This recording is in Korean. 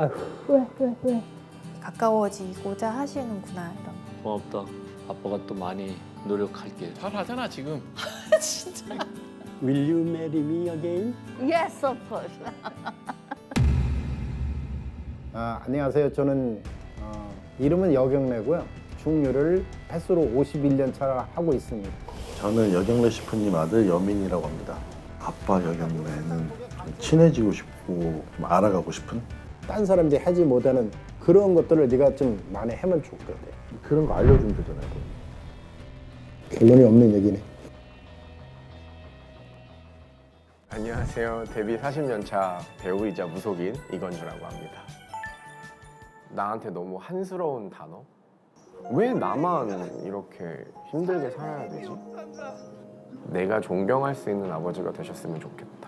아휴 왜 왜 왜? 가까워지고자 하시는구나 이런. 고맙다. 아빠가 또 많이 노력할게. 잘하잖아 지금. Will you marry me again? Yes, of course. 아, 안녕하세요. 저는 어, 이름은 여경래고요. 중류를 횟수로 51년 차 하고 있습니다. 저는 여경래 셰프님 아들 여민이라고 합니다. 아빠 여경래는 좀 친해지고 싶고 좀 알아가고 싶은 딴 사람들이 하지 못하는 그런 것들을 네가 좀 많이 하면 좋거든. 그런 거 알려주면 되잖아요. 결론이 없는 얘기네. 안녕하세요. 데뷔 40년 차 배우이자 무속인 이건주라고 합니다. 나한테 너무 한스러운 단어? 왜 나만 이렇게 힘들게 살아야 되지? 내가 존경할 수 있는 아버지가 되셨으면 좋겠다.